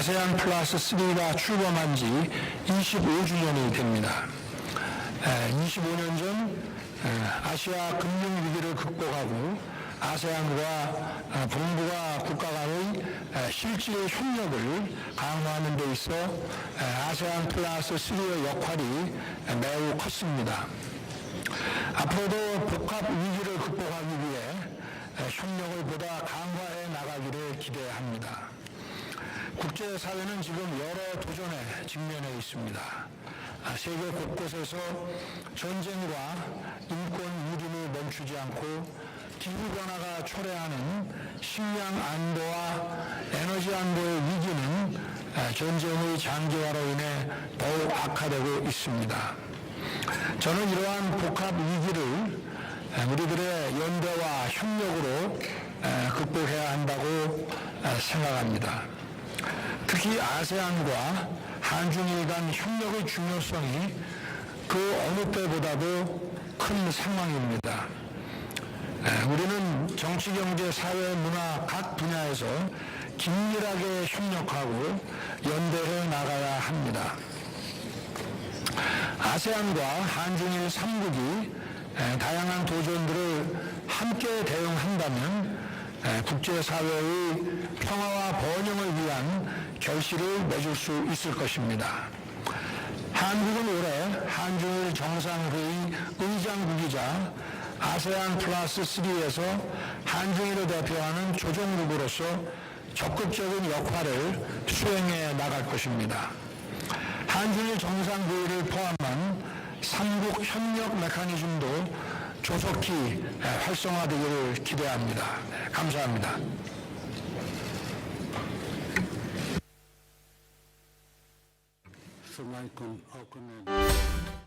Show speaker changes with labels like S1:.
S1: 아세안 플러스 3가 출범한 지 25주년이 됩니다. 25년 전 아시아 금융 위기를 극복하고 아세안과 어, 동북아 국가 간의 에, 실질 협력을 강화하는 데 있어 에, 아세안 플러스 3의 역할이 에, 매우 컸습니다. 앞으로도 복합 위기를 극복하기 위해 에, 협력을 보다 강화해 나가기를 기대합니다. 국제사회는 지금 여러 도전에 직면해 있습니다. 아, 세계 곳곳에서 전쟁과 인권 유린이 멈추지 않고 기후변화가 초래하는 식량 안보와 에너지 안보의 위기는 아, 전쟁의 장기화로 인해 더욱 악화되고 있습니다. 저는 이러한 복합 위기를 아, 우리들의 연대와 협력으로 아, 극복해야 한다고 아, 생각합니다. 특히 아세안과 한중일 간 협력의 중요성이 그 어느 때보다도 큰 상황입니다. 에, 우리는 정치, 경제, 사회, 문화 각 분야에서 긴밀하게 협력하고 연대해 나가야 합니다. 아세안과 한중일 3국이 다양한 도전들을 함께 대응한다면 에, 국제사회의 평화와 번영을 위한 결실을 맺을 수 있을 것입니다. 한국은 올해 한중일 정상회의 의장국이자 아세안 플러스 3에서 한중일을 대표하는 조정국으로서 적극적인 역할을 수행해 나갈 것입니다. 한중일 정상회의를 포함한 삼국 협력 메커니즘도 조속히 활성화되기를 기대합니다. 감사합니다.
S2: Michael O'Connell.